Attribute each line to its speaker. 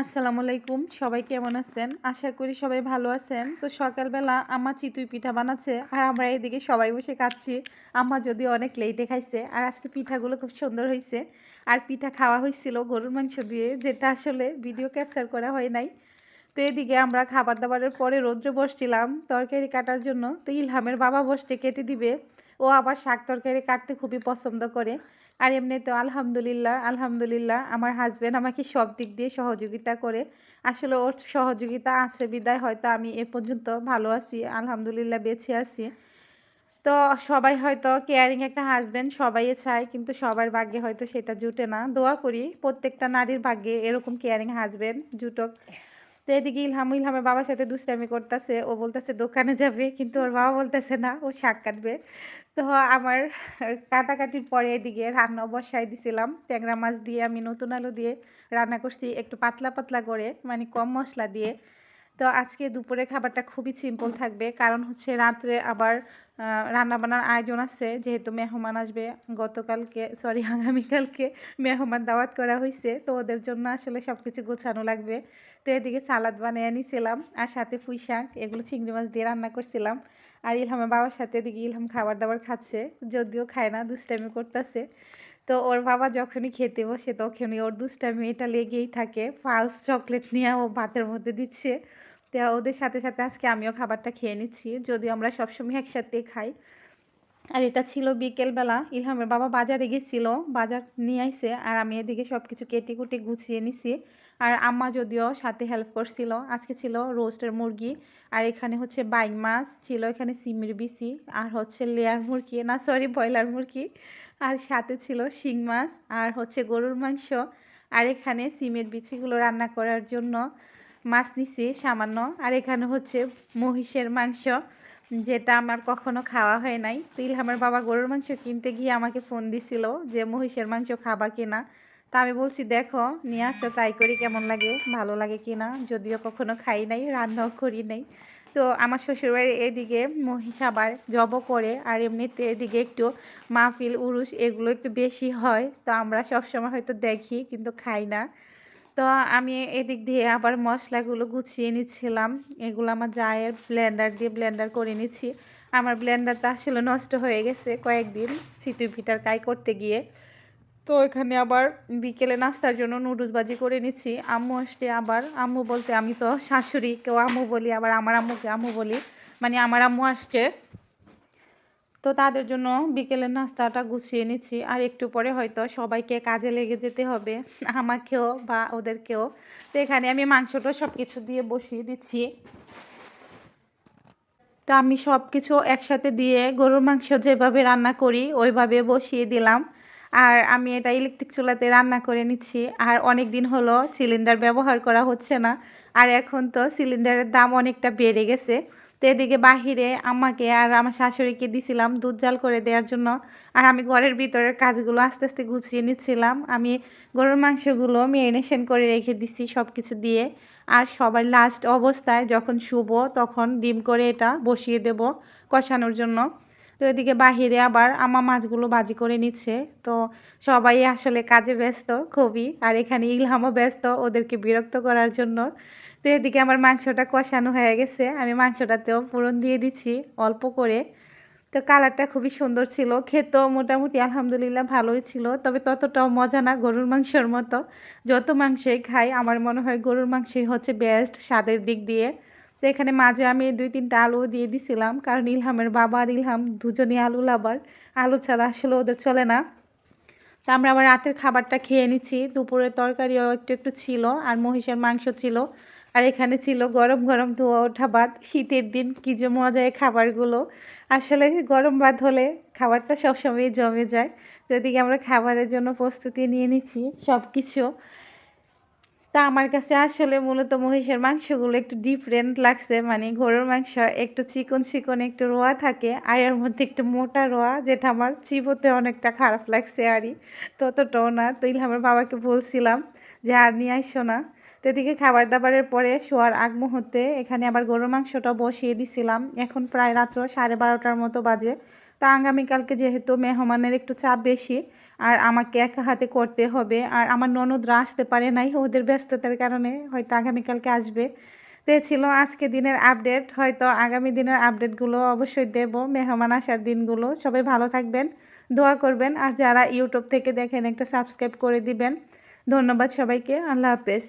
Speaker 1: আসসালামু আলাইকুম, সবাই কেমন আছেন? আশা করি সবাই ভালো আছেন। তো সকালবেলা আমার চিতুই পিঠা বানাচ্ছে, আর আমরা এদিকে সবাই বসে খাচ্ছি। আমার যদি অনেক লেটে খাইছে, আর আজকে পিঠাগুলো খুব সুন্দর হয়েছে আর পিঠা খাওয়া হয়েছিল গরুর মাংস দিয়ে, যেটা আসলে ভিডিও ক্যাপচার করা হয় নাই। তো এদিকে আমরা খাবার দাবারের পরে রৌদ্রে বসছিলাম তরকারি কাটার জন্য। তো ইলহামের বাবা বসতে কেটে দিবে। ও আবার শাক তরকারি কাটতে খুবই পছন্দ করে। আর এমনি তো আলহামদুলিল্লাহ আলহামদুলিল্লাহ আমার হাজব্যান্ড আমাকে সব দিক দিয়ে সহযোগিতা করে। আসলে ওর সহযোগিতা আছে, বিদায় হয়তো আমি এ পর্যন্ত ভালো আছি, আলহামদুলিল্লাহ বেঁচে আছি। তো সবাই হয়তো কেয়ারিং একটা হাজব্যান্ড সবাই চায়, কিন্তু সবার ভাগ্যে হয়তো সেটা জুটে না। দোয়া করি, প্রত্যেকটা নারীর ভাগ্যে এরকম কেয়ারিং হাজব্যান্ড জুটক। তো এদিকে ইলহাম, ইলহামের বাবার সাথে দুষ্টামি করতেছে, ও বলতেছে দোকানে যাবে, কিন্তু ওর বাবা বলতেছে না, ও শাক কাটবে। তো আমার কাটাকাটির পরে এদিকে রান্না বসাই দিছিলাম। ট্যাংরা মাছ দিয়ে আমি নতুন আলু দিয়ে রান্না করছি, একটু পাতলা পাতলা করে মানে কম মশলা দিয়ে। তো আজকে দুপুরে খাবারটা খুবই সিম্পল থাকবে। কারণ হচ্ছে রাত্রে আবার রান্নাবান্নার আয়োজন আছে। যেহেতু মেহমান আসবে, গতকালকে সরি আগামীকালকে মেহমান দাওয়াত করা হয়েছে তো ওদের জন্য আসলে সব কিছু গোছানো লাগবে। তো এদিকে সালাদ বানিয়ে নিয়েছিলাম আর সাথে পুঁই শাক, এগুলো চিংড়ি মাছ দিয়ে রান্না করছিলাম। আর ইলহামের বাবার সাথে এদিকে ইলহাম খাবার দাবার খাচ্ছে। যদিও খায় না, দুষ্টামি করতেছে। তো ওর বাবা যখনই খেতে বসে তখনই ওর দুষ্টামি মেয়েটা লেগেই থাকে। ফালস চকলেট নিয়ে ও ভাতের মধ্যে দিচ্ছে। তো ওদের সাথে সাথে আজকে আমিও খাবারটা খেয়ে নিচ্ছি। যদিও আমরা সবসময় একসাথে খাই। আর এটা ছিল বিকেলবেলা। ইলহামের বাবা বাজারে গেছিল, বাজার নিয়ে আইসে আর আমি এদিকে সব কিছু কেটে কুটে গুছিয়ে নিছি। আর আম্মা যদিও সাথে হেল্প করছিল, আজকে ছিল রোস্টের মুরগি। আর এখানে হচ্ছে বাইং মাছ, ছিল এখানে সিমির বিসি আর হচ্ছে লেয়ার মুরগি। না সরি ব্রয়লার মুরগি। আর সাথে ছিল শিং মাছ আর হচ্ছে গরুর মাংস। আর এখানে সিমের বিচিগুলো রান্না করার জন্য মাছ নিছি সামান্য। আর এখানে হচ্ছে মহিষের মাংস, যেটা আমার কখনো খাওয়া হয় নাই। তিল ইলহামের বাবা গরুর মাংস কিনতে গিয়ে আমাকে ফোন দিছিল যে, মহিষের মাংস খাবা কিনা তা আমি বলছি, দেখো, নিয়ে আসো ট্রাই করি কেমন লাগে, ভালো লাগে কিনা যদিও কখনো খাই নাই, রান্নাও করি নাই। তো আমার শ্বশুরবাড়ির এদিকে মহিষ আবার জব করে আর এমনিতে এদিকে একটু মাহফিল উরুস এগুলো একটু বেশি হয়। তো আমরা সবসময় হয়তো দেখি কিন্তু খাই না। তো আমি এদিক দিয়ে আবার মশলাগুলো গুছিয়ে নিচ্ছিলাম। এগুলো আমার জায়ের ব্লেন্ডার দিয়ে ব্লেন্ডার করে নিচ্ছি। আমার ব্লেন্ডারটা আসলে নষ্ট হয়ে গেছে কয়েকদিন ছিটু ফিটার কাই করতে গিয়ে। তো এখানে আবার বিকেলে নাস্তার জন্য নুডলস বাজি করে নিচ্ছি। আম্মু আসছে আবার। আম্মু বলতে আমি তো শাশুড়ি কেউ আম্মু বলি, আবার আমার আম্মুকে আম্মু বলি। মানে আমার আম্মু আসছে। তো তাদের জন্য বিকেলের নাস্তাটা গুছিয়ে নিচ্ছি। আর একটু পরে হয়তো সবাইকে কাজে লেগে যেতে হবে, আমাকেও বা ওদেরকেও। তো এখানে আমি মাংসটা সব কিছু দিয়ে বসিয়ে দিচ্ছি। তো আমি সব কিছু একসাথে দিয়ে গরুর মাংস যেভাবে রান্না করি, ওইভাবে বসিয়ে দিলাম। আর আমি এটা ইলেকট্রিক চুলাতে রান্না করে নিচ্ছি। আর অনেক দিন হলো সিলিন্ডার ব্যবহার করা হচ্ছে না। আর এখন তো সিলিন্ডারের দাম অনেকটা বেড়ে গেছে। তো এদিকে বাহিরে আমাকে আর আমার শাশুড়িকে দিছিলাম দুধ জাল করে দেওয়ার জন্য। আর আমি ঘরের ভিতরের কাজগুলো আস্তে আস্তে গুছিয়ে নিচ্ছিলাম। আমি গরুর মাংসগুলো মেরিনেশন করে রেখে দিছি সব কিছু দিয়ে। আর সবার লাস্ট অবস্থায় যখন শুভ তখন ডিম করে এটা বসিয়ে দেব কষানোর জন্য। তো এদিকে বাহিরে আবার আমার মাছগুলো বাজি করে নিচ্ছে। তো সবাই আসলে কাজে ব্যস্ত, খুবই। আর এখানে ইলহামও ব্যস্ত ওদেরকে বিরক্ত করার জন্য। তো এদিকে আমার মাংসটা কষানো হয়ে গেছে। আমি মাংসটাতেও ফোড়ন দিয়ে দিচ্ছি অল্প করে। তো কালারটা খুবই সুন্দর ছিল। খেতেও মোটামুটি আলহামদুলিল্লাহ ভালোই ছিল। তবে ততটাও মজা না গরুর মাংসের মতো। যত মাংসই খাই, আমার মনে হয় গরুর মাংসই হচ্ছে বেস্ট স্বাদের দিক দিয়ে। তো এখানে মাঝে আমি দুই তিনটা আলু দিয়ে দিছিলাম, কারণ ইলহামের বাবা আর ইলহাম দুজনই আলু লাবার আলু ছাড়া আসলে ওদের চলে না। তা আমরা আবার রাতের খাবারটা খেয়ে নিচ্ছি। দুপুরের তরকারিও একটু একটু ছিল আর মহিষের মাংস ছিল। আর এখানে ছিল গরম গরম ধোয়া ওঠা ভাত। শীতের দিন কী যে মজা এই খাবারগুলো। আসলে গরম ভাত হলে খাবারটা সবসময় জমে যায়। তো এদিকে আমরা খাবারের জন্য প্রস্তুতি নিয়ে নিচ্ছি সব কিছু তা আমার কাছে আসলে মূলত মহিষের মাংসগুলো একটু ডিফারেন্ট লাগছে। মানে গরুর মাংস একটু চিকন চিকন, একটু রোয়া থাকে আর এর মধ্যে একটু মোটা রোয়া, যেটা আমার চিবোতে অনেকটা খারাপ লাগছে আরই। ততটাও না। তো আমার বাবাকে বলছিলাম যে, আর নিয়ে আসো না। তো এদিকে খাবার দাবারের পরে শোয়ার আগ মুহূর্তে এখানে আবার গরুর মাংসটা বসিয়ে দিছিলাম। এখন প্রায় রাত্র সাড়ে বারোটার মতো বাজে। তা আগামীকালকে যেহেতু মেহমানের একটু চাপ বেশি, আর আমাকে একা হাতে করতে হবে, আর আমার ননদরা আসতে পারে নাই ওদের ব্যস্ততার কারণে হয়তো আগামীকালকে আসবে। তো ছিল আজকে দিনের আপডেট, হয়তো আগামী দিনের আপডেটগুলো অবশ্যই দেব, মেহমান আসার দিনগুলো। সবাই ভালো থাকবেন, দোয়া করবেন, আর যারা ইউটিউব থেকে দেখেন একটা সাবস্ক্রাইব করে দিবেন। ধন্যবাদ সবাইকে, আল্লাহ হাফেজ।